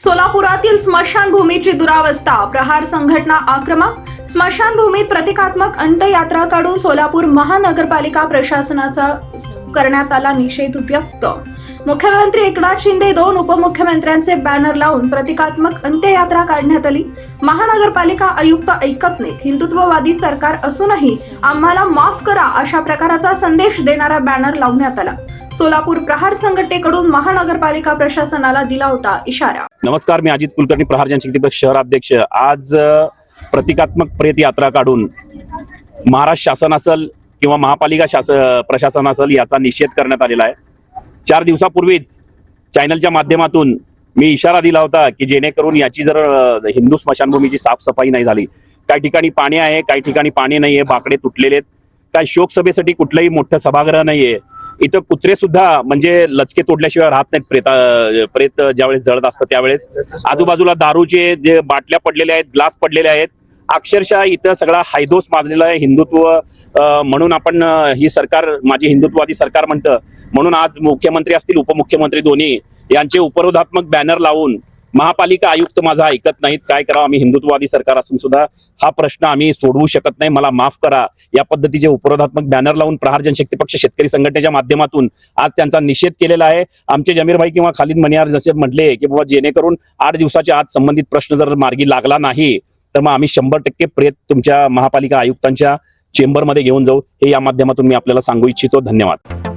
सोलापुरातील स्मशानभूमीची दुरावस्था प्रहार संघटना आक्रमक स्मशानभूमीत प्रतिकात्मक अंत्ययात्रा काढून सोलापूर महानगरपालिका प्रशासनाचा करण्यात आला निषेध व्यक्त. मुख्यमंत्री एकनाथ शिंदे दोन उपमुख्यमंत्र्यांचे बॅनर लावून प्रतिकात्मक अंत्ययात्रा काढण्यात आली. महानगरपालिका आयुक्त ऐकत नाहीत. हिंदुत्ववादी सरकार असूनही आम्हाला माफ करा अशा प्रकाराचा संदेश देणारा बॅनर लावण्यात आला. सोलापूर प्रहार संघटनेकडून महानगरपालिका प्रशासनाला दिला होता इशारा. नमस्कार मी अजित कुलकर्णी प्रहार शहराध्यक्ष आज प्रतिकात्मक प्रेत यात्रा काढून महाराष्ट्र शासन असेल किंवा महापालिका शास प्रशासन असेल याचा निषेध करण्यात आलेला आहे. चार दिवसापूर्वीच चॅनलच्या माध्यमातून मी इशारा दिला होता की जेणेकरून याची जर हिंदू स्मशानभूमीची साफसफाई नाही झाली. काही ठिकाणी पाणी आहे काही ठिकाणी पाणी नाही आहे बाकडे तुटलेले आहेत काय शोकसभेसाठी कुठलंही मोठं सभागृह नाहीये. इथं कुत्रे सुद्धा म्हणजे लचके तोडल्याशिवाय राहत नाहीत प्रेता प्रेत ज्यावेळेस जळत असतं त्यावेळेस. आजूबाजूला दारूचे जे बाटल्या पडलेल्या आहेत ग्लास पडलेले आहेत अक्षरशः इथं सगळा हायदोस माजलेला आहे हिंदुत्व म्हणून आपण ही सरकार माझी हिंदुत्ववादी सरकार म्हणतं. म्हणून आज मुख्यमंत्री असतील उपमुख्यमंत्री दोन्ही यांचे उपरोधात्मक बॅनर लावून महापालिका आयुक्त माझा ऐकत नाहीत. काय करावं? आम्ही हिंदुत्ववादी सरकार असून सुद्धा हा प्रश्न आम्ही सोडवू शकत नाही. मला माफ करा. या पद्धतीचे उपरोधात्मक बॅनर लावून प्रहार जनशक्ती पक्ष शेतकरी संघटनेच्या माध्यमातून आज त्यांचा निषेध केलेला आहे. आमचे जमीरभाई किंवा खालिद मनियार जसे म्हटले की बाबा जेणेकरून आठ दिवसाच्या आत संबंधित प्रश्न जर मार्गी लागला नाही तर मग आम्ही शंभर टक्के प्रेत तुमच्या महापालिका आयुक्तांच्या चेंबरमध्ये घेऊन जाऊ. हे या माध्यमातून मी आपल्याला सांगू इच्छितो. धन्यवाद.